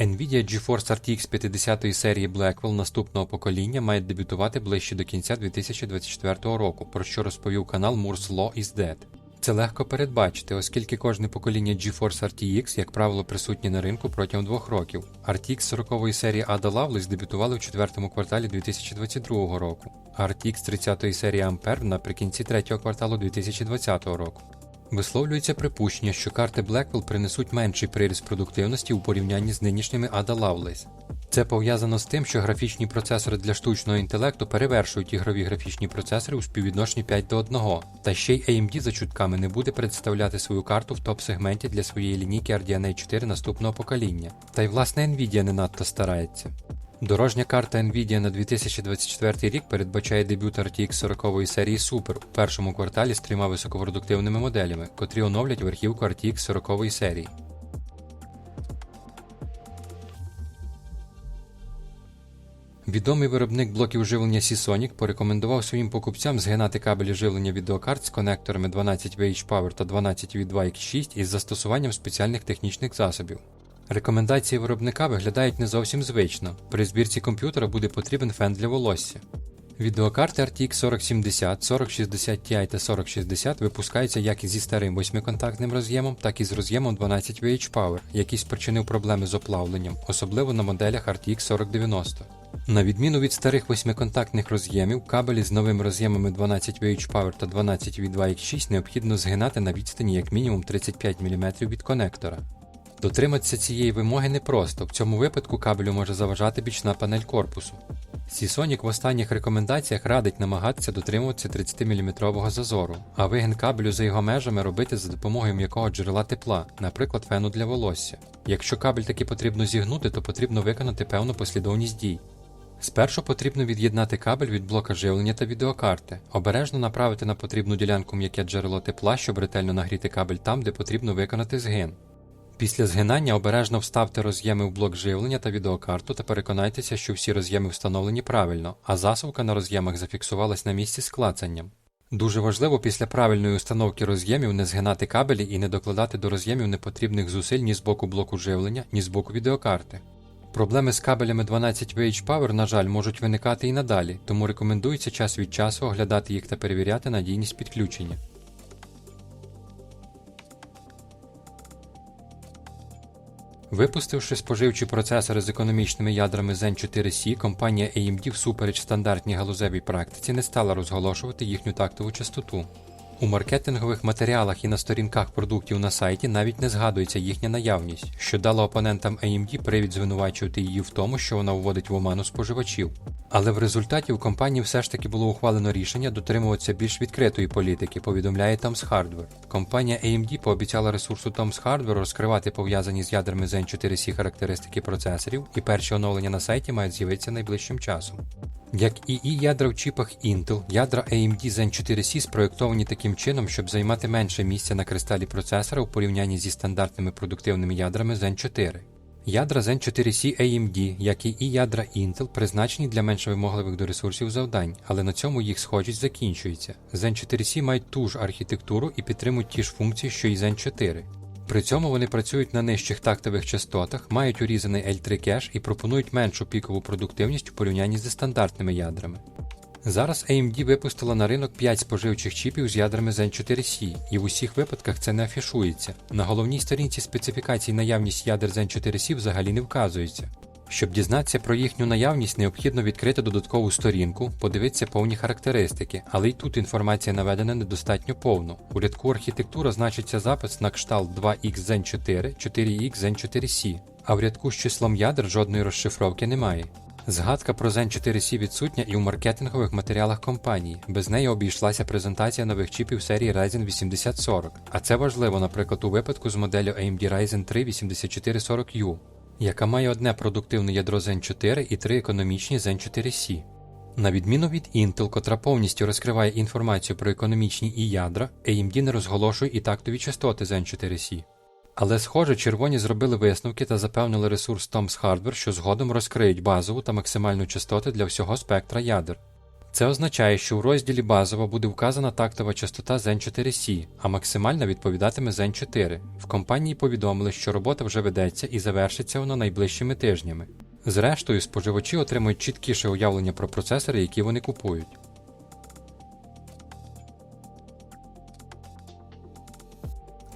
Nvidia GeForce RTX 50 серії Blackwell наступного покоління має дебютувати ближче до кінця 2024 року, про що розповів канал Moore's Law is Dead. Це легко передбачити, оскільки кожне покоління GeForce RTX, як правило, присутнє на ринку протягом двох років. RTX 40 серії Ada Lovelace дебютували в четвертому кварталі 2022 року, а RTX 30 серії Ampere наприкінці третього кварталу 2020 року. Висловлюється припущення, що карти Blackwell принесуть менший приріст продуктивності у порівнянні з нинішніми Ada Lovelace. Це пов'язано з тим, що графічні процесори для штучного інтелекту перевершують ігрові графічні процесори у співвідношенні 5 до 1, та ще й AMD за чутками не буде представляти свою карту в топ-сегменті для своєї лінійки RDNA 4 наступного покоління. Та й власне Nvidia не надто старається. Дорожня карта Nvidia на 2024 рік передбачає дебют RTX 40 серії Super у першому кварталі з трьома високопродуктивними моделями, котрі оновлять верхівку RTX 40 серії. Відомий виробник блоків живлення Seasonic порекомендував своїм покупцям згинати кабелі живлення відеокарт з конекторами 12 VH Power та 12 v 2 x 6 із застосуванням спеціальних технічних засобів. Рекомендації виробника виглядають не зовсім звично. При збірці комп'ютера буде потрібен фен для волосся. Відеокарти RTX 4070, 4060 Ti та 4060 випускаються як зі старим восьмиконтактним роз'ємом, так і з роз'ємом 12 VH Power, який спричинив проблеми з оплавленням, особливо на моделях RTX 4090. На відміну від старих восьмиконтактних роз'ємів, кабелі з новими роз'ємами 12 VH Power та 12 v 2 x 6 необхідно згинати на відстані як мінімум 35 мм від конектора. Дотриматися цієї вимоги непросто, в цьому випадку кабелю може заважати бічна панель корпусу. Seasonic в останніх рекомендаціях радить намагатися дотримуватися 30-мм зазору, а вигін кабелю за його межами робити за допомогою м'якого джерела тепла, наприклад, фену для волосся. Якщо кабель таки потрібно зігнути, то потрібно виконати певну послідовність дій. Спершу потрібно від'єднати кабель від блока живлення та відеокарти, обережно направити на потрібну ділянку м'яке джерело тепла, щоб ретельно нагріти кабель там, де потрібно виконати згин. Після згинання обережно вставте роз'єми в блок живлення та відеокарту та переконайтеся, що всі роз'єми встановлені правильно, а засувка на роз'ємах зафіксувалась на місці з клацанням. Дуже важливо після правильної установки роз'ємів не згинати кабелі і не докладати до роз'ємів непотрібних зусиль ні з боку блоку живлення, ні з боку відеокарти. Проблеми з кабелями 12 VH Power, на жаль, можуть виникати і надалі, тому рекомендується час від часу оглядати їх та перевіряти надійність підключення. Випустивши споживчі процесори з економічними ядрами Zen 4C, компанія AMD всупереч стандартній галузевій практиці не стала розголошувати їхню тактову частоту. У маркетингових матеріалах і на сторінках продуктів на сайті навіть не згадується їхня наявність, що дало опонентам AMD привід звинувачувати її в тому, що вона вводить в оману споживачів. Але в результаті у компанії все ж таки було ухвалено рішення дотримуватися більш відкритої політики, повідомляє Tom's Hardware. Компанія AMD пообіцяла ресурсу Tom's Hardware розкривати пов'язані з ядрами Zen 4C характеристики процесорів, і перші оновлення на сайті мають з'явитися найближчим часом. Як і і ядра в чіпах Intel, ядра AMD Zen 4C спроєктовані таким чином, щоб займати менше місця на кристалі процесора у порівнянні зі стандартними продуктивними ядрами Zen 4. Ядра Zen 4C AMD, як і і ядра Intel, призначені для менш вимогливих до ресурсів завдань, але на цьому їх схожість закінчується. Zen 4C мають ту ж архітектуру і підтримують ті ж функції, що і Zen 4. При цьому вони працюють на нижчих тактових частотах, мають урізаний L3 кеш і пропонують меншу пікову продуктивність у порівнянні зі стандартними ядрами. Зараз AMD випустила на ринок 5 споживчих чіпів з ядрами Zen 4C, і в усіх випадках це не афішується. На головній сторінці специфікацій наявність ядер Zen 4C взагалі не вказується. Щоб дізнатися про їхню наявність, необхідно відкрити додаткову сторінку, подивитися повні характеристики, але й тут інформація наведена недостатньо повно. У рядку архітектура значиться запис на кшталт 2X Zen 4, 4X Zen 4C, а в рядку з числом ядер жодної розшифровки немає. Згадка про Zen 4C відсутня і у маркетингових матеріалах компанії. Без неї обійшлася презентація нових чіпів серії Ryzen 8040. А це важливо, наприклад, у випадку з моделлю AMD Ryzen 3 8440U, яка має одне продуктивне ядро Zen 4 і три економічні Zen 4C. На відміну від Intel, котра повністю розкриває інформацію про економічні і ядра, AMD не розголошує і тактові частоти Zen 4C. Але, схоже, червоні зробили висновки та запевнили ресурс Tom's Hardware, що згодом розкриють базову та максимальну частоти для всього спектра ядер. Це означає, що у розділі базова буде вказана тактова частота Zen 4C, а максимальна відповідатиме Zen 4. В компанії повідомили, що робота вже ведеться і завершиться вона найближчими тижнями. Зрештою, споживачі отримують чіткіше уявлення про процесори, які вони купують.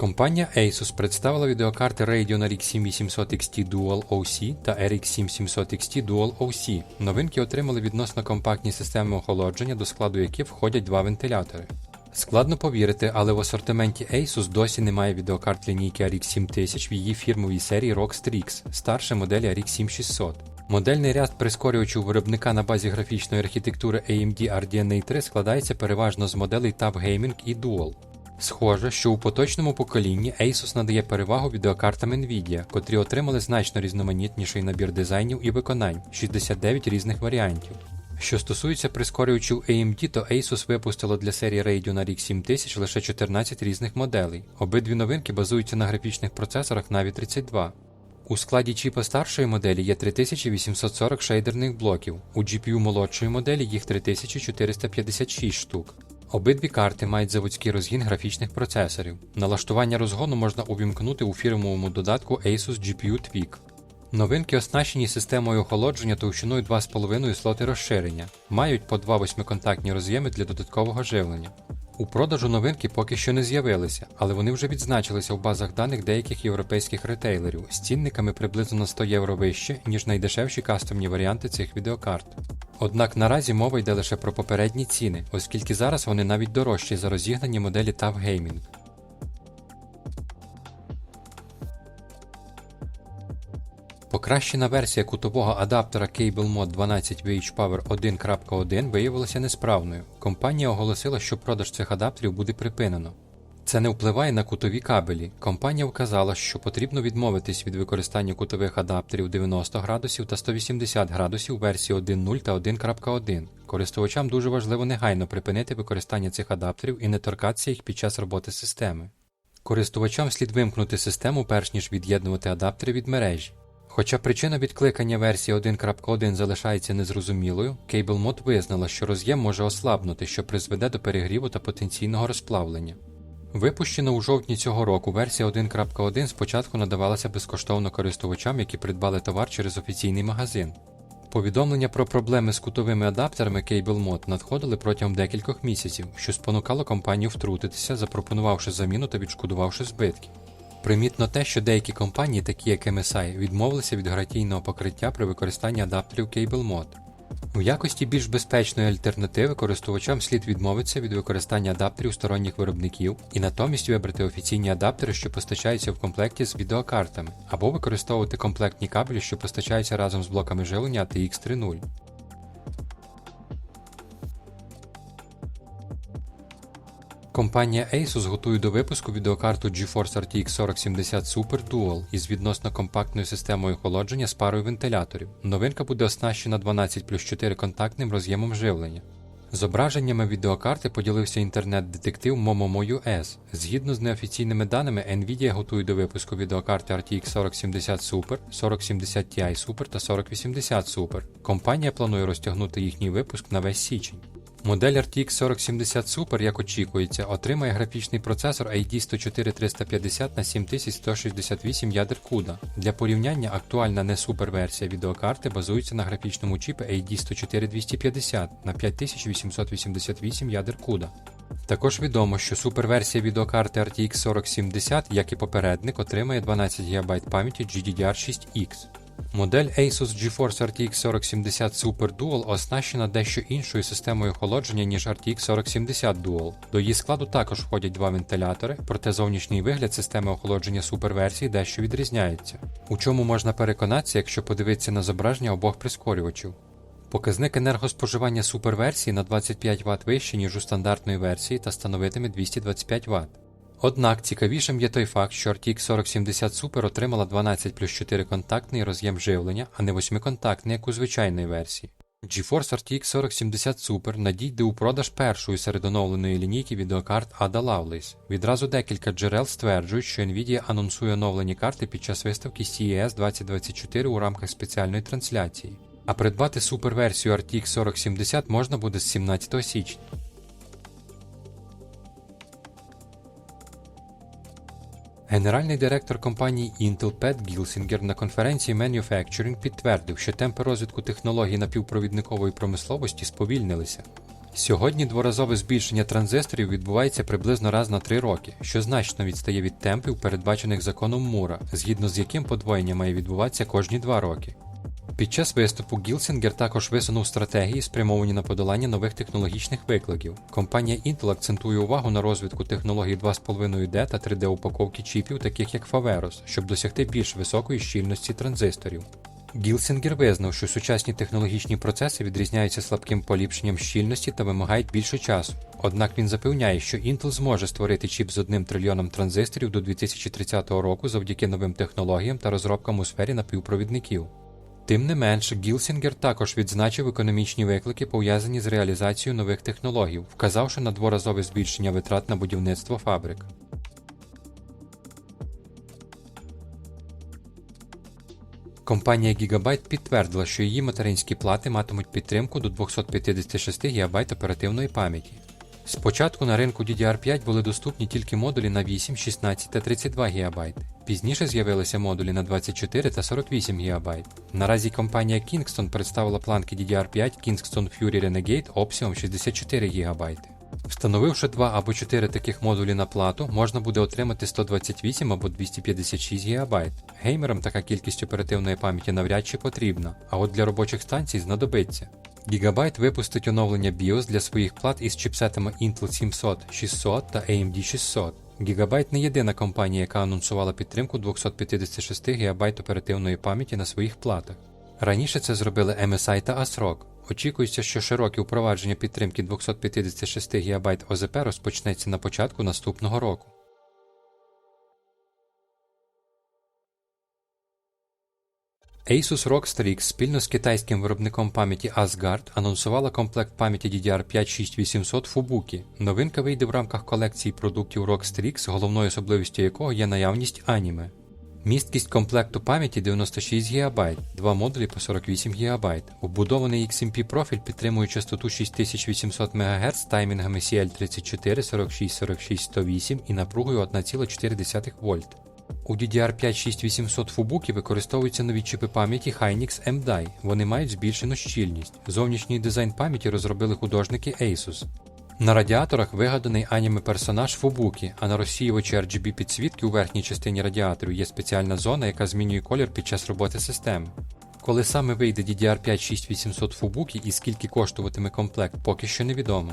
Компанія Asus представила відеокарти Radeon RX 7800 XT Dual OC та RX 7700 XT Dual OC. Новинки отримали відносно компактні системи охолодження, до складу яких входять два вентилятори. Складно повірити, але в асортименті Asus досі немає відеокарт лінійки RX 7000 в її фірмовій серії ROG Strix, старша моделі RX 7600. Модельний ряд прискорювачів виробника на базі графічної архітектури AMD RDNA 3 складається переважно з моделей Tab Gaming і Dual. Схоже, що у поточному поколінні Asus надає перевагу відеокартам Nvidia, котрі отримали значно різноманітніший набір дизайнів і виконань 69 різних варіантів. Що стосується прискорювачів AMD, то Asus випустило для серії Radeon RX 7000 лише 14 різних моделей. Обидві новинки базуються на графічних процесорах Navi 32. У складі чіпа старшої моделі є 3840 шейдерних блоків, у GPU молодшої моделі їх 3456 штук. Обидві карти мають заводський розгін графічних процесорів. Налаштування розгону можна увімкнути у фірмовому додатку Asus GPU Tweak. Новинки оснащені системою охолодження товщиною 2,5 слоти розширення, мають по два восьмиконтактні роз'єми для додаткового живлення. У продажу новинки поки що не з'явилися, але вони вже відзначилися в базах даних деяких європейських ретейлерів з цінниками приблизно на 100 євро вище, ніж найдешевші кастомні варіанти цих відеокарт. Однак наразі мова йде лише про попередні ціни, оскільки зараз вони навіть дорожчі за розігнані моделі TAF Gaming. Покращена версія кутового адаптера CableMod 12 VH Power 1.1 виявилася несправною. Компанія оголосила, що продаж цих адаптерів буде припинено. Це не впливає на кутові кабелі. Компанія вказала, що потрібно відмовитись від використання кутових адаптерів 90 градусів та 180 градусів версії 1.0 та 1.1. Користувачам дуже важливо негайно припинити використання цих адаптерів і не торкатися їх під час роботи системи. Користувачам слід вимкнути систему, перш ніж від'єднувати адаптери від мережі. Хоча причина відкликання версії 1.1 залишається незрозумілою, CableMod визнала, що роз'єм може ослабнути, що призведе до перегріву та потенційного розплавлення. Випущена у жовтні цього року версія 1.1 спочатку надавалася безкоштовно користувачам, які придбали товар через офіційний магазин. Повідомлення про проблеми з кутовими адаптерами CableMod надходили протягом декількох місяців, що спонукало компанію втрутитися, запропонувавши заміну та відшкодувавши збитки. Примітно те, що деякі компанії, такі як MSI, відмовилися від гарантійного покриття при використанні адаптерів CableMod. У якості більш безпечної альтернативи користувачам слід відмовитися від використання адаптерів сторонніх виробників і натомість вибрати офіційні адаптери, що постачаються в комплекті з відеокартами, або використовувати комплектні кабелі, що постачаються разом з блоками живлення ATX 3.0. Компанія Asus готує до випуску відеокарту GeForce RTX 4070 Super Dual із відносно компактною системою охолодження з парою вентиляторів. Новинка буде оснащена 12 плюс 4 контактним роз'ємом живлення. Зображеннями відеокарти поділився інтернет-детектив Momomo.us. Згідно з неофіційними даними, Nvidia готує до випуску відеокарти RTX 4070 Super, 4070 Ti Super та 4080 Super. Компанія планує розтягнути їхній випуск на весь січень. Модель RTX 4070 Super, як очікується, отримає графічний процесор AD 104350 на 7168 ядер CUDA. Для порівняння актуальна не супер версія відеокарти базується на графічному чіпі AD 104250 на 5888 ядер CUDA. Також відомо, що суперверсія відеокарти RTX 4070, як і попередник, отримає 12 ГБ пам'яті GDDR6X. Модель Asus GeForce RTX 4070 Super Dual оснащена дещо іншою системою охолодження, ніж RTX 4070 Dual. До її складу також входять два вентилятори, проте зовнішній вигляд системи охолодження суперверсії дещо відрізняється. У чому можна переконатися, якщо подивитися на зображення обох прискорювачів. Показник енергоспоживання суперверсії на 25 Вт вище, ніж у стандартної версії та становитиме 225 Вт. Однак цікавішим є той факт, що RTX 4070 Super отримала 12 плюс 4 контактний роз'єм живлення, а не 8-контактний, як у звичайної версії. GeForce RTX 4070 Super надійде у продаж першої серед оновленої лінійки відеокарт Ada Lovelace. Відразу декілька джерел стверджують, що Nvidia анонсує оновлені карти під час виставки CES 2024 у рамках спеціальної трансляції. а придбати суперверсію RTX 4070 можна буде з 17 січня. Генеральний директор компанії Intel Пет Гілсінгер на конференції Manufacturing підтвердив, що темпи розвитку технологій напівпровідникової промисловості сповільнилися. Сьогодні дворазове збільшення транзисторів відбувається приблизно раз на три роки, що значно відстає від темпів, передбачених законом Мура, згідно з яким подвоєння має відбуватися кожні два роки. Під час виступу Гілсінгер також висунув стратегії, спрямовані на подолання нових технологічних викликів. Компанія Intel акцентує увагу на розвитку технологій 2,5D та 3D упаковки чіпів, таких як Faveros, щоб досягти більш високої щільності транзисторів. Гілсінгер визнав, що сучасні технологічні процеси відрізняються слабким поліпшенням щільності та вимагають більше часу. Однак він запевняє, що Intel зможе створити чіп з одним трильйоном транзисторів до 2030 року завдяки новим технологіям та розробкам у сфері напівпровідників. Тим не менш, Гілсінгер також відзначив економічні виклики, пов'язані з реалізацією нових технологій, вказавши на дворазове збільшення витрат на будівництво фабрик. Компанія Gigabyte підтвердила, що її материнські плати матимуть підтримку до 256 ГБ оперативної пам'яті. Спочатку на ринку DDR5 були доступні тільки модулі на 8, 16 та 32 ГБ. Пізніше з'явилися модулі на 24 та 48 ГБ. Наразі компанія Kingston представила планки DDR5 Kingston Fury Renegade обсягом 64 ГБ. Встановивши два або чотири таких модулі на плату, можна буде отримати 128 або 256 ГБ. Геймерам така кількість оперативної пам'яті навряд чи потрібна, а от для робочих станцій знадобиться. Gigabyte випустить оновлення BIOS для своїх плат із чіпсетами Intel 700, 600 та AMD 600. Gigabyte не єдина компанія, яка анонсувала підтримку 256 ГБ оперативної пам'яті на своїх платах. Раніше це зробили MSI та ASRock. Очікується, що широке впровадження підтримки 256 ГБ ОЗП розпочнеться на початку наступного року. Asus ROG Strix спільно з китайським виробником пам'яті Asgard анонсувала комплект пам'яті DDR5 6800 Fubuki. Новинка вийде в рамках колекції продуктів ROG Strix, головною особливістю якого є наявність аніме. Місткість комплекту пам'яті 96 ГБ, два модулі по 48 ГБ. Вбудований XMP профіль підтримує частоту 6800 МГц таймінгами CL34, 46, 46, 108 і напругою 1,4 В. У DDR5 6800 Fubuki використовуються нові чіпи пам'яті Hynix M-Die. Вони мають збільшену щільність. Зовнішній дизайн пам'яті розробили художники Asus. На радіаторах вигаданий аніме персонаж Фубукі, а на розсіювачі RGB підсвітки у верхній частині радіаторів є спеціальна зона, яка змінює колір під час роботи системи. Коли саме вийде DDR5 6800 Fubuki і скільки коштуватиме комплект, поки що невідомо.